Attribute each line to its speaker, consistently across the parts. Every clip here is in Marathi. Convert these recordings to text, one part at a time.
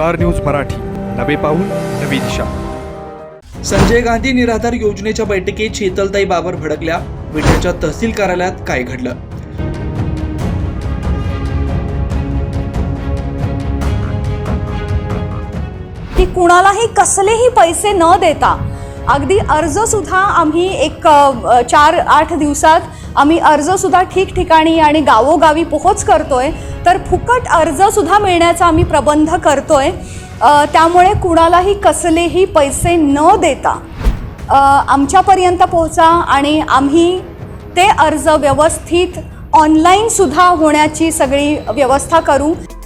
Speaker 1: Star news Marathi. नवे पाऊल नवी दिशा.
Speaker 2: संजय गांधी निराधार योजनेच्या बैठकीत शीतलताई बाबर भडकल्या. विट्याच्या तहसील कार्यालयात काय घडलं?
Speaker 3: की कुणालाही कसलेही पैसे न देता अगदी अर्ज सुद्धा आम्ही एक चार आठ दिवसात आम्ही अर्जसुद्धा ठिकठिकाणी आणि गावोगावी पोहोच करतोय. तर फुकट अर्ज सुद्धा मिळण्याचा आम्ही प्रबंध करतोय. आहे त्यामुळे कुणालाही कसलेही पैसे न देता आमच्यापर्यंत पोहोचा आणि आम्ही ते अर्ज व्यवस्थित ऑनलाईनसुद्धा होण्याची सगळी व्यवस्था करू.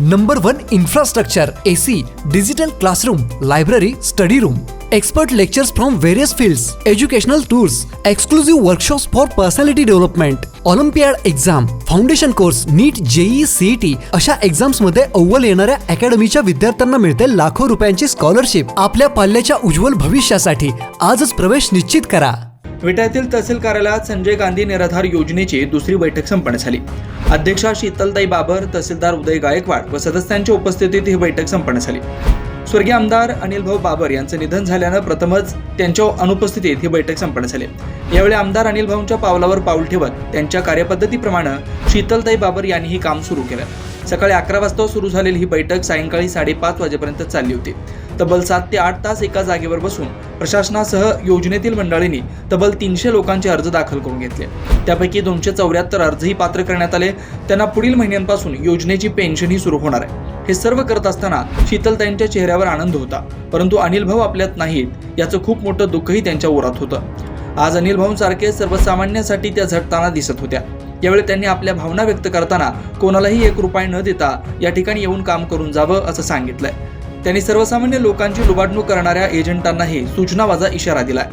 Speaker 4: Number one infrastructure AC digital classroom library study room expert lectures from various fields, educational tours exclusive workshop for personality development olympiad exam foundation course NEET JEE CET अशा एक्झाम्समध्ये अव्वल येणाऱ्या अकॅडमीच्या विद्यार्थ्यांना मिळते लाखो रुपयांची स्कॉलरशिप आपल्या पाल्याच्या उज्ज्वल भविष्यासाठी आजच प्रवेश निश्चित करा.
Speaker 2: विट्यातील तहसील कार्यालयात संजय गांधी निराधार योजनेची दुसरी बैठक संपन्न झाली. अध्यक्षा शीतलताई बाबर तहसीलदार उदय गायकवाड व सदस्यांच्या उपस्थितीत ही बैठक संपन्न झाली. स्वर्गीय आमदार अनिल भाऊ बाबर यांचं निधन झाल्यानं प्रथमच त्यांच्या अनुपस्थितीत ही बैठक संपन्न झाली. यावेळी आमदार अनिल भाऊंच्या पावलावर पाऊल ठेवत त्यांच्या कार्यपद्धतीप्रमाणे शीतलताई बाबर यांनीही काम सुरू केलं. सकाळी अकरा वाजता सुरू झालेली ही बैठक सायंकाळी साडेपाच वाजेपर्यंत चालली होती. तब्बल सात ते आठ तास एका जागेवर बसून प्रशासनासह योजनेतील मंडळींनी तब्बल तीनशे लोकांचे अर्ज दाखल करून घेतले. त्यापैकी दोनशे चौऱ्याहत्तर अर्जही पात्र करण्यात आले. त्यांना पुढील महिन्यांपासून योजनेची पेन्शनही सुरू होणार आहे. हे सर्व करत असताना शीतलताईंच्या चेहऱ्यावर आनंद होता. परंतु अनिल भाऊ आपल्यात नाहीत याचं खूप मोठं दुःखही त्यांच्या उरात होतं. आज अनिल भाऊंसारखे सर्वसामान्यांसाठी त्या झटताना दिसत होत्या. यावेळी त्यांनी आपल्या भावना व्यक्त करताना कोणालाही एक रुपये न देता या ठिकाणी येऊन काम करून जावं असं सांगितलंय. त्यांनी सर्वसामान्य लोकांची लुबाडणूक करणाऱ्या एजंटांनाही सूचनावाजा इशारा दिलाय.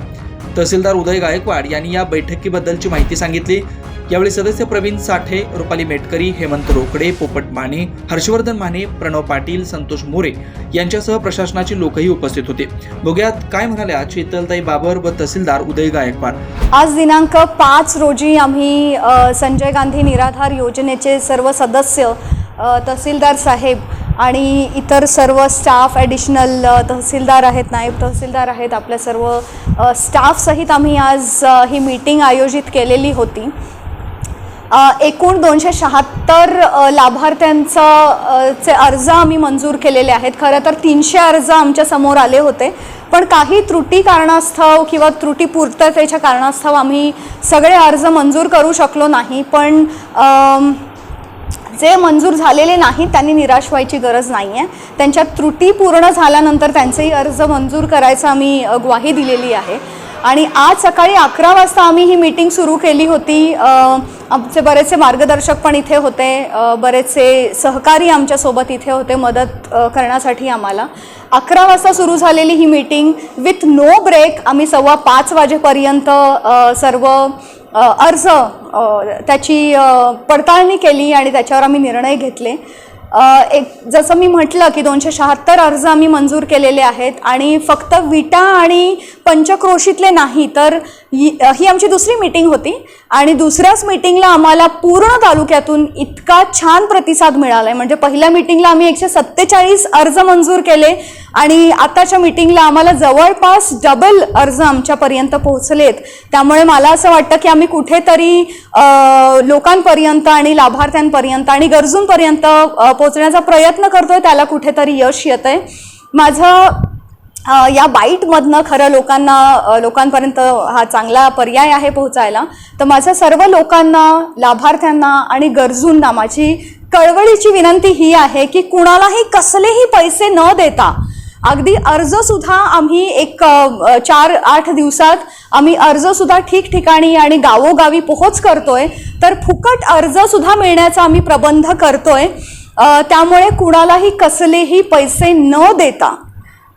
Speaker 2: तहसीलदार उदय गायकवाड यांनी या बैठकीबद्दलची माहिती सांगितली. यावेळी सदस्य प्रवीण साठे रुपाली मेटकरी हेमंत रोकडे पोपट माने हर्षवर्धन माने प्रणव पाटील संतोष मोरे यांच्यासह प्रशासनाची लोकही उपस्थित होते. बघूयात काय म्हणाल्या शीतलताई बाबर व तहसीलदार उदय गायकवाड.
Speaker 3: आज दिनांक पाच रोजी आम्ही संजय गांधी निराधार योजनेचे सर्व सदस्य तहसीलदार साहेब आणि इतर सर्व स्टाफ ॲडिशनल तहसीलदार आहेत नायब तहसीलदार आहेत आपल्या सर्व स्टाफसहित आम्ही आज ही मीटिंग आयोजित केलेली होती. एकूण दोनशे शहात्तर लाभार्थ्यांचं चे अर्ज आम्ही मंजूर केलेले आहेत. खरं तर तीनशे अर्ज आमच्यासमोर आले होते. पण काही त्रुटी कारणास्तव किंवा त्रुटी पूर्ततेच्या कारणास्तव आम्ही सगळे अर्ज मंजूर करू शकलो नाही. पण जे मंजूर झालेले नाहीत त्यांनी निराश व्हायची गरज नाही आहे त्यांच्या त्रुटी पूर्ण झाल्यानंतर त्यांचेही अर्ज मंजूर करायचं आम्ही ग्वाही दिलेली आहे. आणि आज सकाळी अकरा वाजता आम्ही ही मीटिंग सुरू केली होती. आमचे बरेचसे मार्गदर्शक पण इथे होते. बरेचसे सहकारी आमच्यासोबत इथे होते मदत करण्यासाठी आम्हाला. अकरा वाजता सुरू झालेली ही मीटिंग विथ नो ब्रेक आम्ही सव्वा पाच वाजेपर्यंत सर्व अर्ज त्याची पडताळणी केली आणि त्याच्यावर आम्ही निर्णय घेतले. एक जसं मी म्हटलं की दोनशे शहात्तर अर्ज आम्ही मंजूर केलेले आहेत आणि फक्त विटा आणि पंचक्रोशीतले नाही तर ही ही आमची दुसरी मीटिंग होती आणि दुसऱ्याच मीटिंगला आम्हाला पूर्ण तालुक्यातून इतका छान प्रतिसाद मिळाला आहे म्हणजे पहिल्या मीटिंगला आम्ही एकशे सत्तेचाळीस अर्ज मंजूर केले आणि आताच्या मीटिंगला आम्हाला जवळपास डबल अर्ज आमच्यापर्यंत पोहोचलेत. त्यामुळे मला असं वाटतं की आम्ही कुठेतरी लोकांपर्यंत आणि लाभार्थ्यांपर्यंत आणि गरजूंपर्यंत पोहोचण्याचा प्रयत्न करतोय त्याला कुठेतरी यश येतं आहे माझं या बाईटमधनं खरं लोकांना लोकांपर्यंत हा चांगला पर्याय आहे पोहोचायला. तर माझ्या सर्व लोकांना लाभार्थ्यांना आणि गरजूंना माझी कळवळीची विनंती ही आहे की कुणालाही कसलेही पैसे न देता अगदी अर्जसुद्धा आम्ही एक चार आठ दिवसात आम्ही अर्जसुद्धा ठिकठिकाणी आणि गावोगावी पोहोच करतोय. तर फुकट अर्जसुद्धा मिळण्याचा आम्ही प्रबंध करतोय. त्यामुळे कुणालाही कसलेही पैसे न देता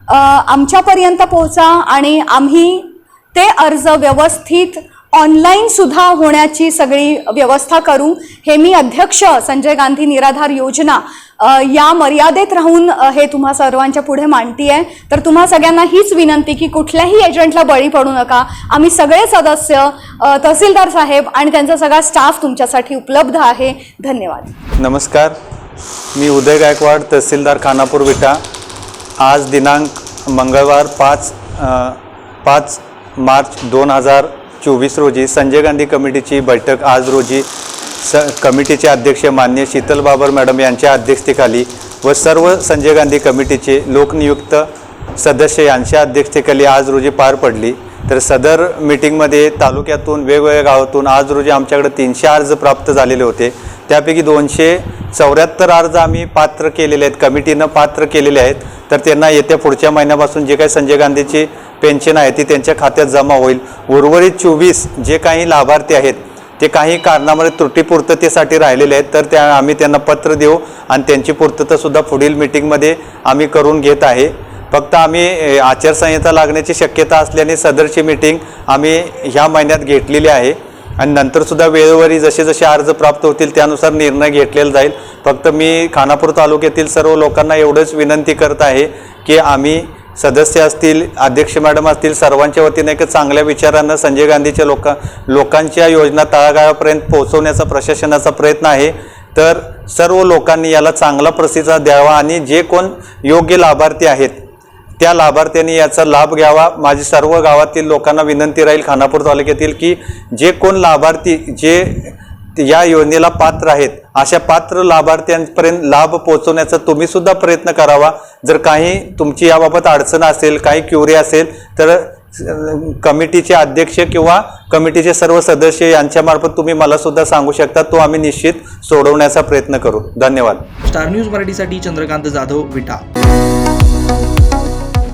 Speaker 3: आमच्यापर्यंत पोहोचा आणि आम्ही ते अर्ज व्यवस्थित ऑनलाईन सुद्धा होण्याची सगळी व्यवस्था करू. हे मी अध्यक्ष संजय गांधी निराधार योजना या मर्यादेत राहून हे तुम्हा सर्वांच्या पुढे मांडती आहे तर तुम्हा सगळ्यांना हीच विनंती की कुठल्याही एजंटला बळी पडू नका. आम्ही सगळे सदस्य तहसीलदार साहेब आणि त्यांचा सगळा स्टाफ तुमच्यासाठी उपलब्ध आहे. धन्यवाद.
Speaker 5: नमस्कार. मी उदय गायकवाड तहसीलदार खानापूर विटा. आज दिनांक मंगळवार पाच पाच मार्च दोन हजार चोवीस रोजी संजय गांधी कमिटीची बैठक. आज रोजी स कमिटीचे अध्यक्ष मान्य शीतल बाबर मॅडम यांच्या अध्यक्षतेखाली व सर्व संजय गांधी कमिटीचे लोकनियुक्त सदस्य यांच्या अध्यक्षतेखाली आज रोजी पार पडली. तर सदर मीटिंगमध्ये तालुक्यातून वेगवेगळ्या गावातून आज रोजी आमच्याकडे तीनशे अर्ज प्राप्त झालेले होते. त्यापैकी दोनशे चौऱ्याहत्तर अर्ज आम्ही पात्र केलेले आहेत कमिटीनं पात्र केलेले आहेत. तर त्यांना येत्या पुढच्या महिन्यापासून जे काही संजय गांधीची पेन्शन आहे ती त्यांच्या खात्यात जमा होईल. उर्वरित चोवीस जे काही लाभार्थी आहेत ते काही कारणामुळे त्रुटीपूर्ततेसाठी राहिलेले आहेत. तर त्या आम्ही त्यांना पत्र देऊ आणि त्यांची पूर्ततासुद्धा पुढील मिटिंगमध्ये आम्ही करून घेत आहे. फक्त आम्ही आचारसंहिता लागण्याची शक्यता असल्याने सदरची मीटिंग आम्ही ह्या महिन्यात घेतलेली आहे. आणि नंतरसुद्धा वेळोवेळी जसे जसे अर्ज प्राप्त होतील त्यानुसार निर्णय घेतलेला जाईल. फक्त मी खानापूर तालुक्यातील सर्व लोकांना एवढंच विनंती करत आहे की आम्ही सदस्य असतील अध्यक्ष मॅडम असतील सर्वांच्या वतीने एक चांगल्या विचारानं संजय गांधीच्या लोका लोकांच्या योजना तळागाळापर्यंत पोहोचवण्याचा प्रशासनाचा प्रयत्न आहे. तर सर्व लोकांनी याला चांगला प्रतिसाद द्यावा आणि जे कोण योग्य लाभार्थी आहेत त्या लाभार्थ्यांनी याचा लाभ घ्यावा. माझी सर्व गावातील लोकांना विनंती राहील खानापूर तालुक्यातील की जे कोण लाभार्थी जे या योजनेला पात्र आहेत अशा पात्र लाभार्थ्यांपर्यंत लाभ पोहोचवण्याचा तुम्ही सुद्धा प्रयत्न करावा. जर काही तुमची याबाबत अडचण असेल काही क्युरी असेल तर कमिटीचे अध्यक्ष किंवा कमिटीचे सर्व सदस्य यांच्यामार्फत तुम्ही मला सुद्धा सांगू शकता. तो आम्ही निश्चित सोडवण्याचा प्रयत्न करू. धन्यवाद.
Speaker 2: स्टार न्यूज मराठीसाठी चंद्रकांत जाधव विटा.